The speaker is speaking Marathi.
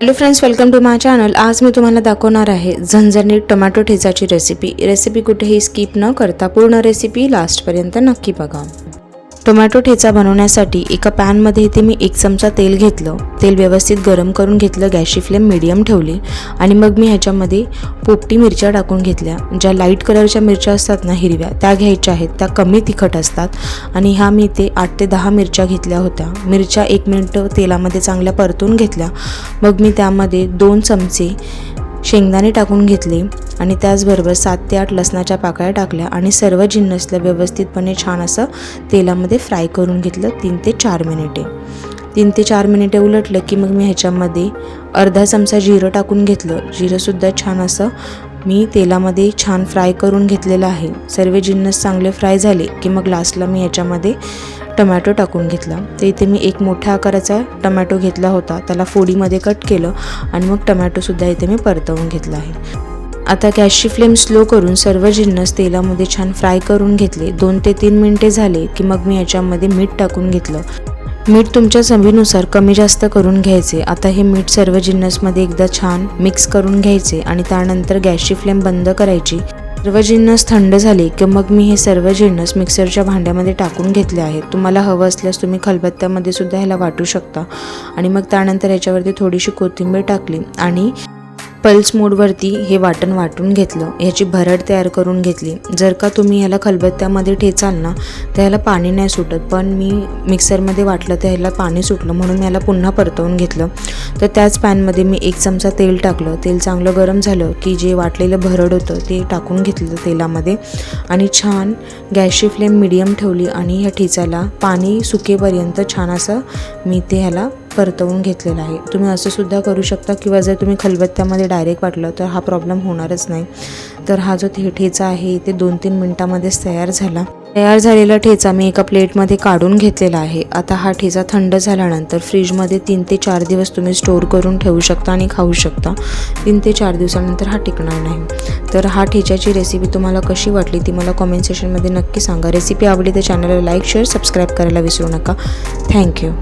Hello friends welcome to my channel आज मी तुम्हाला दाखवणार आहे झणझणीत टोमॅटो ठेचाची रेसिपी रेसिपी कुठेही स्किप न करता पूर्ण रेसिपी लास्टपर्यंत नक्की बघा. टोमॅटो ठेचा बनवण्यासाठी एका पॅनमध्ये इथे मी एक चमचा तेल घेतलं. तेल व्यवस्थित गरम करून घेतलं गॅसची फ्लेम मिडियम ठेवली आणि मग मी ह्याच्यामध्ये पोपटी मिरच्या टाकून घेतल्या. ज्या लाइट कलरच्या मिरच्या असतात ना हिरव्या त्या घ्यायच्या आहेत. त्या कमी तिखट असतात आणि ह्या मी इथे आठ ते दहा मिरच्या घेतल्या होत्या. मिरच्या एक मिनटं तेलामध्ये चांगल्या परतून घेतल्या. मग मी त्यामध्ये दोन चमचे शेंगदाणे टाकून घेतले आणि त्याचबरोबर सात ते आठ लसणाच्या पाकळ्या टाकल्या आणि सर्व जिन्नसला व्यवस्थितपणे छान असं तेलामध्ये फ्राय करून घेतलं तीन ते चार मिनिटे. तीन ते चार मिनिटे उलटलं की मग मी ह्याच्यामध्ये अर्धा चमचा जिरं टाकून घेतलं. जिरंसुद्धा छान असं मी तेलामध्ये छान फ्राय करून घेतलेलं आहे. सर्व जिन्नस चांगले फ्राय झाले की मग लास्टला मी याच्यामध्ये टमॅटो टाकून घेतला. तर इथे मी एक मोठ्या आकाराचा टमॅटो घेतला होता. त्याला फोडीमध्ये कट केलं आणि मग टमॅटोसुद्धा इथे मी परतवून घेतला आहे. आता गॅसची फ्लेम स्लो करून सर्व जिन्नस तेलामध्ये छान फ्राय करून घेतले. दोन ते तीन मिनटे झाले की मग मी याच्यामध्ये मीठ टाकून घेतलं. मीठ तुमच्या चवीनुसार कमी जास्त करून घ्यायचे. आता हे मीठ सर्व जिन्नसमध्ये एकदा छान मिक्स करून घ्यायचे आणि त्यानंतर गॅसची फ्लेम बंद करायची. सर्व जिन्नस थंड झाले की मग मी हे सर्व जिन्नस मिक्सरच्या भांड्यामध्ये टाकून घेतले आहेत. तुम्हाला हवं असल्यास तुम्ही खलबत्त्यामध्ये सुद्धा ह्याला वाटू शकता. आणि मग त्यानंतर ह्याच्यावरती थोडीशी कोथिंबीर टाकली आणि पल्स मोडवरती हे वाटण वाटून घेतलं. ह्याची भरड तयार करून घेतली. जर का तुम्ही ह्याला खलबत्त्यामध्ये ठेचाल ना तर ह्याला पाणी नाही सुटत. पण मी मिक्सरमध्ये वाटलं तर ह्याला पाणी सुटलं म्हणून मी ह्याला पुन्हा परतवून घेतलं. तर त्याच पॅनमध्ये मी एक चमचा तेल टाकलं. तेल चांगलं गरम झालं की जे वाटलेलं भरड होतं ते टाकून घेतलं तेलामध्ये. आणि छान गॅसची फ्लेम मिडियम ठेवली आणि ह्या ठेचाला पाणी सुकेपर्यंत छान असं मी ते ह्याला परतवून घेतलेला आहे. तुम्ही असं सुद्धा करू शकता किंवा जर तुम्ही खलबत्त्यामध्ये डायरेक्ट वाटलं तर हा प्रॉब्लेम होणारच नाही. तर हा जो थे ठेचा आहे ते दोन तीन मिनटामध्येच तयार झाला. तयार झालेला ठेचा मी एका प्लेटमध्ये काढून घेतलेला आहे. आता हा ठेचा थंड झाल्यानंतर फ्रीजमध्ये तीन ते चार दिवस तुम्ही स्टोअर करून ठेवू शकता आणि खाऊ शकता. तीन ते चार दिवसानंतर हा टिकणार नाही. तर हा ठेच्याची रेसिपी तुम्हाला कशी वाटली ती मला कॉमेंट सेशनमध्ये नक्की सांगा. रेसिपी आवडली तर चॅनलला लाईक शेअर सबस्क्राईब करायला विसरू नका. थँक्यू